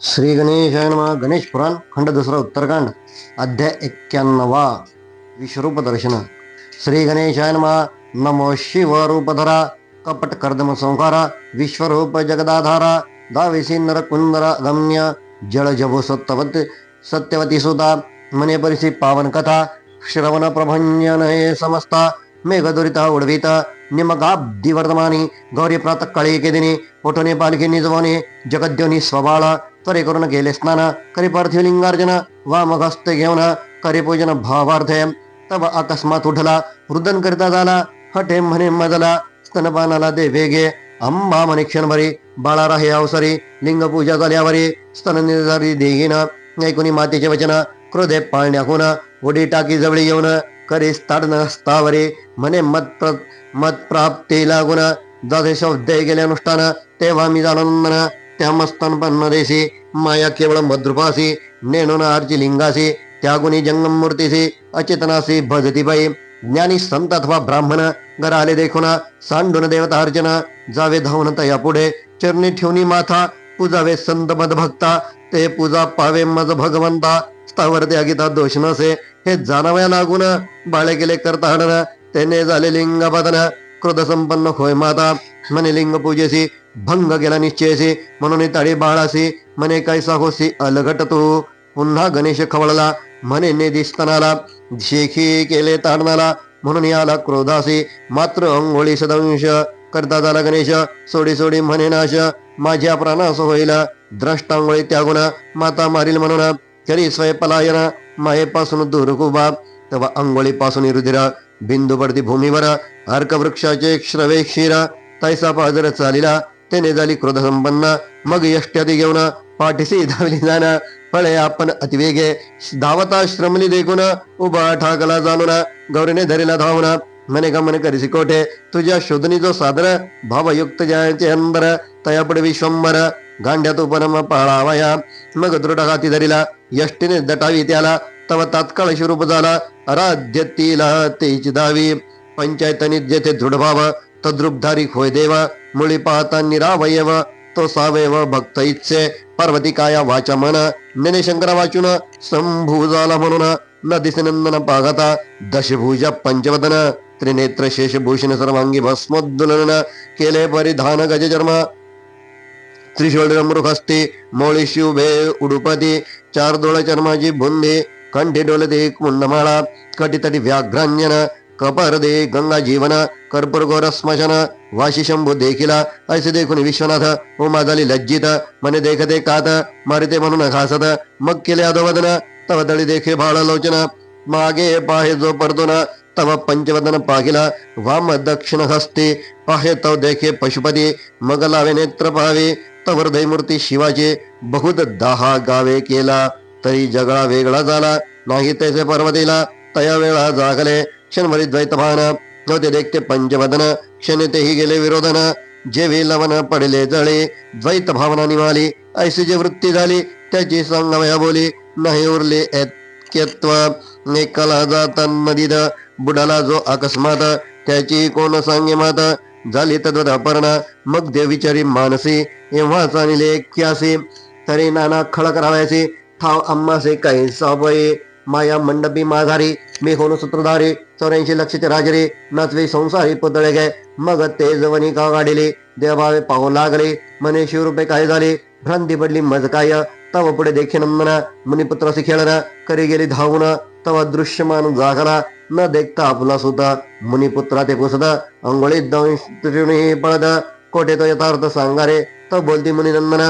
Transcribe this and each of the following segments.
श्री गणेशाय नमः गणेश पुराण खंड दुसरा उत्तरकांड अध्याय एक्क्याण्णवा विश्वरूप दर्शन. श्री गणेशाय नमो शिव रूपधरा कपट कर्दम संहारा विश्वरूप जगदाधारा दाविसी नर कुंदर गम्य जळ जभो सत्यवत सत्यवती सुता मने परिसी पावन कथा श्रवण प्रभंजन हे समस्ता मेघदुरिता उडविता निमगाब्दी वर्तमानी गौरी प्रातः काळी केदिनी पोटोने पालखी निजवाने जगद्योनी स्वबाळ त्वरे करून गेले स्नान करी पार्थिवलिंगार्जन वामघस्ते घेऊन करी पूजन भावार्थे तब अकस्मात उठला रुदन करिता झाला हटे म्हणे मजला स्तनपानाला दे वेगे अंबा म्हणे क्षणभरी बाळा राहे अवसरी लिंग पूजा झाल्यावरी स्तन निर्धारी देगीन ऐकुनी मातेचे वचन क्रोधे पाळण्याकून उडी टाकी जवळी येऊन करी ताडन स्थावरी म्हणे मत प्र मत प्राप्ती लागून जसे शब्द गेले अनुष्ठान तेव्हा मी जाणून त्या मस्तनपन्न देशी माया केवळ मद्रुपासी नेणून आरची लिंगासी त्यागुनी जंगम मूर्तीसी अचेतनासी भजती बाई ज्ञानी संत अथवा ब्राह्मण घर आले देखून सांडून देवता अर्चना जावे धावून तया पुढे. चरणी ठेवणी माथा पूजावे संत मदभक्ता ते पूजा पावे मज भगवंता. स्थावर त्यागिता दोष नसे हे जाणवया लागून बाळे गेले करता हडन तेने झाले लिंग बदन क्रोध संपन्न होय माता म्हणे लिंग पूजेसी भंग गेला निश्चयसी म्हणून ताळी बाळासी म्हणे कैसा होसी अलगट तू पुन्हा गणेश खवळला म्हणे ने दिसतनाला शेखी केले ताडनाला म्हणून याला क्रोधासी मात्र अंघोळी सदंश. करता झाला गणेश सोडी सोडी म्हणे नाश. माझ्या प्राणास होईल द्रष्टांगोळी त्यागुण माता मारील म्हणून. तरी स्वयंपलायन मायेपासून दूर कुबा तेव्हा अंघोळीपासून रुधिर बिंदू पडती भूमीवर अर्क वृक्षाचे श्रवे क्षीर तैसा पाजर चालिला. त्याने झाली क्रोधसंपन्न मग यष्ट्यादी घेऊन पाठीशी धावली जाणं. फळे आपण अतिवेगे धावता श्रमली देखून उभा ठाकला जाणून गौरीने धरीला धावून. मने गमन करीसी कोठे? तुझ्या शोधनी जो सादर भावयुक्त जयाचे अंबर तयापड विश्वंबर गांड्यात परम पाळावया. मग दृढ हाती धरीला यष्टीने दटावी त्याला तव तात्काळ स्वरूप झाला अराध्य तिला तेची दावी पंचायतनी जेथे दृढभाव तद्रुपधारी तद्रुपधारी खोयदेव मुळी पाहता निरावयव तो सावयव भक्त इच्छे पार्वतिकाया वाचा मन नेने वाचून संभू झाला म्हणून न दिसनंदन पागता दशभुज पंचवदन त्रिनेत्र शेषभूषण सर्वांगी भस्मोद्दुलन केले परिधान गजचर्म त्रिशूळ मृगस्ती मोळी शिवभे उडुपती चार डोळ चर्माची बुंदी कंठी डोलते कुंडमाळा कटीतटी व्याघ्रांजन कपर दे गंगा जीवन कर्पूरगोर स्मशन वाशी शंभू देखिला ऐसे देखून विश्वनाथ उमा झाली लज्जित मने देखते कात मारिते म्हणून घासत मग केले अधोवदन तव दळी देखे भाळ लोचन मागे पाहे जो परतोन तव पंचवदन पाहिला वाम दक्षिण हस्ते पाहे तव देखे पशुपती मग लावे नेत्र पाहावे तव हृदयमूर्ती शिवाचे बहुत दहा गावे केला तरी जगळा वेगळा झाला नाही तैसे पर्वतीला तया वेळा जागले क्षणभरी द्वैत भान नव्हते देखते पंचवदन क्षण तेही गेले विरोधन जेवी लवन पडले जळे द्वैत भावना निमाली ऐशी जी वृत्ती झाली त्याची सांगवया बोली नाही उरले ऐक्यत्व नेकला नदीत बुडाला जो अकस्मात त्याची कोण सांगे मात झाली तद्वत मग देविचारी मानसी एव्हा आणले क्यासी तरी नाना खळ करावयाचे ठाव अम्मासे काही साबये माया मंडपी माघारी मी होण सूत्रधारी चौऱ्याऐंशी लक्षित राजरे नाचवे संसारी पुतळे गे मग ते जवनी का गाडिले देवावे पाहू लागले मने शिवरूपे काय झाले? भ्रांती पडली मज काय? तव पुढे देखील म्हणा मुनिपुत्राशी खेळण करी गेली धावून तव दृश्यमान जागला न देखता आपला सुद्धा मुनिपुत्रा ते पुसद अंघोळीत दंश पळत कोठे तो यथार्थ सांगारे? तो बोलती मुनिनंदन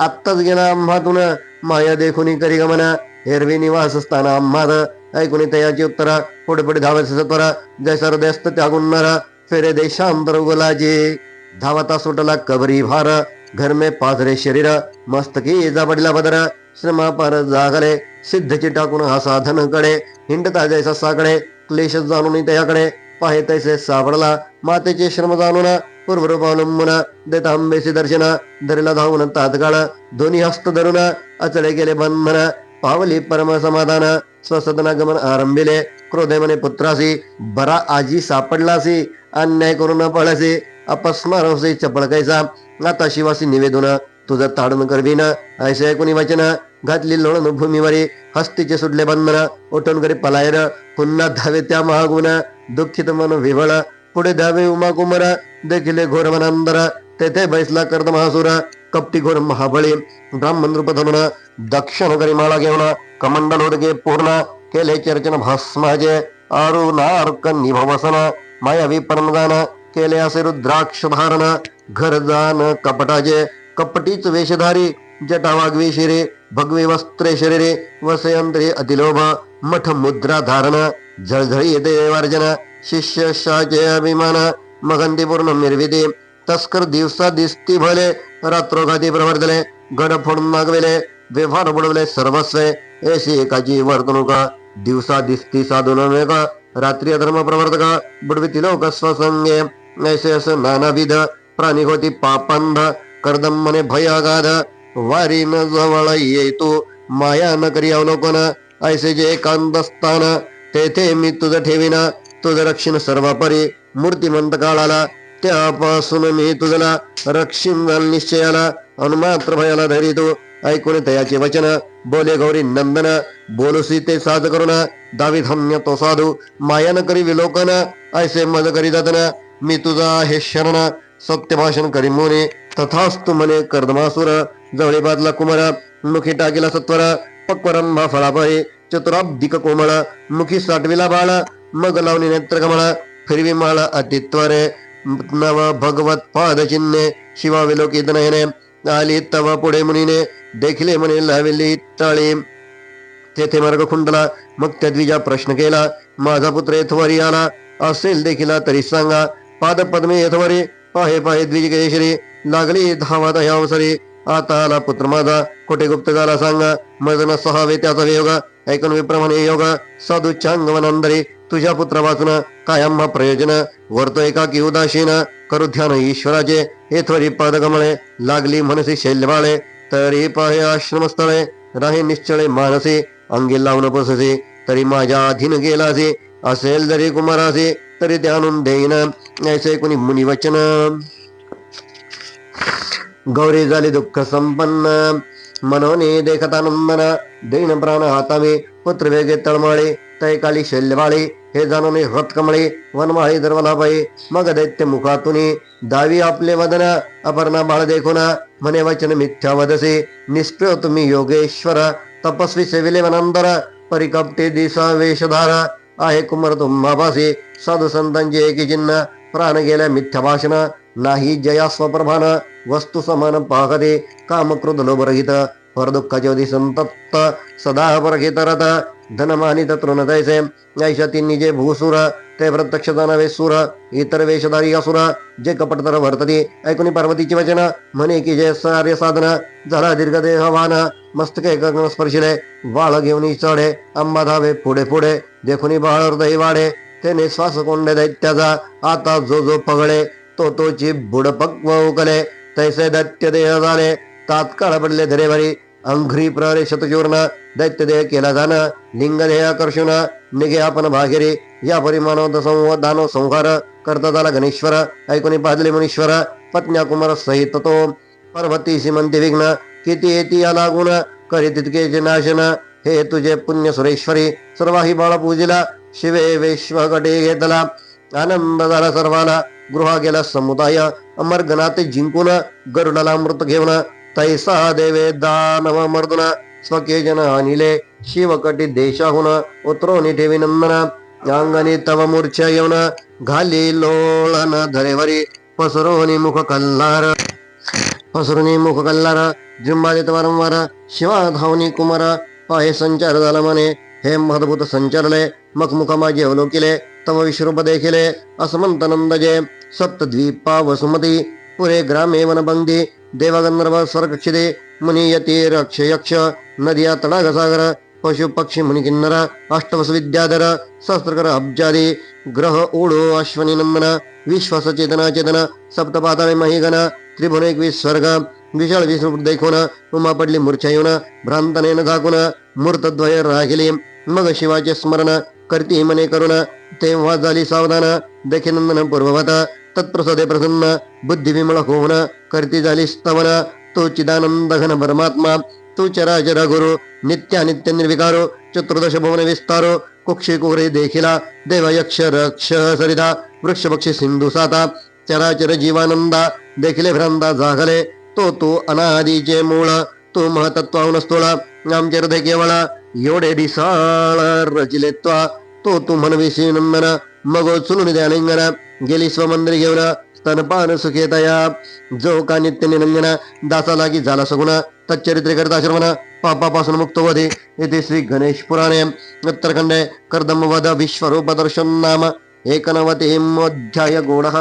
आत्ताच गेला आम्हातून माया देखून करी गमना एरवी निवास स्थान आम्हात ऐकुनी तयाची उत्तर. पुढे पुढे धावत सत्वर जैसर देस्त त्यागून नर. फेरे देशांतर गुलाजी धावता सुटला कबरी भार. घर में पाथरे शरीर. मस्तकी पडला बदर. श्रमा पर जागले. सिद्धची टाकून हा साधनकडे हिंडता जैसा साकडे क्लेश जाणून त्याकडे पाहे तैसे सापडला मातेचे श्रम जाणून. पूर्वरूपावलंबून देता आंबेसी दर्शन. धरला धावून तात्काळ दोन्ही हस्त धरून. अचळे गेले बंधन. पावली परम समाधान स्वसदनागमन आरंभिले क्रोधे म्हणे पुत्रासी बरा आजी सापडलासी अन्याय करून पळसी अपस्मार होसे चपळ कैसा आता शिवासी निवेदन तुझं ताडून करवीन ऐसे ऐकून वचन घातली लोळण भूमीवरी हस्तीचे सुटले बंधन उठून करी पलायर पुन्हा धावे त्या महागुण दुःखित मन विवळ पुढे धावे उमा कुमर देखिले घोर वनांदर तेथे बैसला करत महासुर कपटी घोर महाबळी ब्राह्मण रूप धरून दक्षिण करी माळा घेऊन कमंडल उदके पूर्ण केले चर्चन भस्माचे अरुणार्क निभवसन मायावी परमगान केले असे रुद्राक्ष धारण घरदान कपटाचे कपटीच वेशधारी जटा वागवी शिरे भगवे वस्त्रे शरीरे वसयंत्रे अतिलोभ मठ मुद्रा धारण झळझळी येते वार्जन शिष्य शाचे अभिमान मगंती पूर्ण निर्विधी तस्कर दिवसा दिसती भले रात्रोघाती प्रवर्तले गड फोडून मागविले व्यवहार बुडवले सर्वस्वे. ऐशी एकाची वर्तणूक दिवसा दिसती साधून रात्री अधर्म प्रवर्तक बुडविती लोक स्वसंगे. ऐसे असं नानाविध प्राणी होती पापांध कर्दम मने भयागाध. वारी न जवळ येतो माया न करी अवलोकन. ऐसे जे एकांत स्थान तेथे मी तुझं ठेवीना. तुझं रक्षण सर्वापरी मूर्तिमंत काळाला त्यापासून मी तुझला रक्षिम निश्चयाला अनुमात्र भयाला धरितो. ऐकून तयाचे वचन. बोले गौरी नंदन बोलुसी ते साध करुण. दावी धम्य तो साधू. मायान करी विलोकन ऐसे मज करी दतन मी तुझा हे शरण. सत्य भाषण करी मोने. तथास्तु मने कर्दमासुर. जवळे बादला कुमार मुखी टाकीला सत्वर. पक्वरंभा फळापळे चतुराब्दिक कोमळ. मुखी साठविला बाळ. मग लावणी नेत्र कमळ फिरवी माळ अतित्वरे. नव भगवत पाद चिन्हे शिवा विलोकित नयने आली तव पुढे मुनीने देखिले म्हणे लाविली तळी. तेथे मार्ग खुंडला मग त्या द्विजा प्रश्न केला माझा पुत्र येथवरी आला असेल देखील तरी सांगा पाद पद्मे येथवरी पाहे पाहे द्विज केशरी लागली धावा ह्या अवसरी. आता आला पुत्र माझा कोटे गुप्त झाला सांगा मजन सहावे त्याचा वियोग ऐकून विप्रमाणे योग साधू चांगवनांदरी तुझ्या पुत्र कायम हा प्रयोजन वर्तो एकाकी उदासीन? करू ध्यान ईश्वराचे. हे त्वरी पादकमळे लागली मनसी शैल्यबाळे तरी पाहे आश्रमस्थळे राही निश्चळे मानसी. अंगी लावून बससे तरी माझ्या अधीन गेलासे. असेल जरी कुमारासे तरी ते आणून देईन. ऐसे कुणी मुनिवचन. गौरी झाली दुःख संपन्न. मनोनी देखता नंदन देईन प्राण हातावे पुत्र वेगे तळमाळे. तय काली हे जाणून हृत वनमाळे वनमाळी मग दैत्य मुखातून दावी आपले वदन अपर्णा बाळ देखून म्हणे वचन मिथ्या वदसे निष्प्रिय तुम्ही योगेश्वर तपस्वी सेविले वनंदर परिकपटे दिसा वेशधार आहे कुमार तुम्हापासी साधू संतांचे एकी चिन्ह प्राण गेल्या मिथ्या भाषण नाही जया स्वप्रभान वस्तू समान पाहते काम क्रोध लोभरहित परदुःखाचे अधी संतप्त सदा परहित रथ धनमानित तृण तैसे ऐशा तिन्ही जे भूसुर ते प्रत्यक्ष जाणावे सुर इतर वेशधारी असुर जे कपटतर वर्तते। ऐकुनी पार्वतीची वचन म्हणे की जे सार्य साधन झाला दीर्घ देहवान मस्तके गगन स्पर्शिले बाळ घेऊन चढे अंबा धावे पुढे पुढे देखुनी बाळ हृदय वाढे त्याने श्वास कोंडे दैत्याचा आता जो जो पगळे तो तोची बुडपक्व उकले तैसे दैत्य देह झाले तात्काळ पडले धरेवरी अंघ्री प्रहरे शतचूर्ण दैत्यदेह केला जाण लिंगदेह आकर्षण निघे आपण भागिरी या परिमाणो दानव संहार करता झाला गणेश्वर ऐकून पाजले मुनीश्वर पत्न्या कुमार सहित तो पर्वती श्रीमंती विघ्न किती येती या लागून? करी तितकेचे नाशन हे तुझे पुण्य सुरेश्वरी. सर्वाही बाळ पूजिला शिवे वैश्व गटे घेतला. आनंद झाला सर्वाला गृहा गेला समुदाय अमरगनाथ जिंकून गरुडाला मृत घेऊन तैसा देवे दानव मर्दुन स्वके जन अनिले शिवकटी देशाहून उतरोनी ठेवी नंदन अंगणी तव मूर्छा येऊन घाली लोळन धरेवरी पसरोनी मुख कल्लार पसरुनी मुख कल्लार जिंबादित वारंवार शिवा धावनी कुमार पाहे संचार झाला म्हणे हे महद्भूत संचारले मग मुख माझे अवलोकिले तव विश्रुप देखिले असमंत नंदजे सप्तद्वीपा वसुमती पुरे ग्रामे वनबंदी देवगंधर्व स्वर्गक्षिदे मुनी यती रक्ष यक्ष नदिया तडागसागर पशु पक्षी मुनिकिन्नर अष्टवस विद्याधर सहस्त्रकर अब्जादी ग्रह ओढो अश्वनी नंदन विश्वास चेतन चेतन सप्तपाताळे महिगण त्रिभुवन एकवीस स्वर्ग विशाळ विष्णू देखून उमा पडली मूर्छा येऊन भ्रांतनेन झाकून मूर्तद्वय राहिली मग शिवाचे स्मरण करती मने करुण तेव्हा झाली सावधान दखिनंदन पूर्ववत तत्प्रसादे प्रसन्न बुद्धिविमळ होऊन करती झाली स्तवन. तो चिदानंद घन परमात्मा तू चराचर गुरु नित्यानित्य निर्विकारो चतुर्दश भुवन विस्तारो कुक्षी कुरे देखिला देव यक्ष रक्ष सरिता वृक्ष पक्षी सिंधू साता चराचर जीवानंदा देखिले भ्रांता जागले तो तू अनादीचे मूळ तू महतत्वाहून स्थूळ आमचे हृदय केवळ एवढे दिसाळ रचिले त्वा तो तू म्हणविशी नंदन मग चुलून द्या गेली स्वमंदिर घेऊन स्तनपान सुखेतया जो का नित्य निरंजन दासा लागी झाला सगुणा तच्चरित्रे करता श्रवण पापापासून मुक्त वधे येथे श्री गणेश पुराणे उत्तरखंडे कर्दम वध विश्वरूप दर्शन नाम एकनवतीमोध्याय गूढः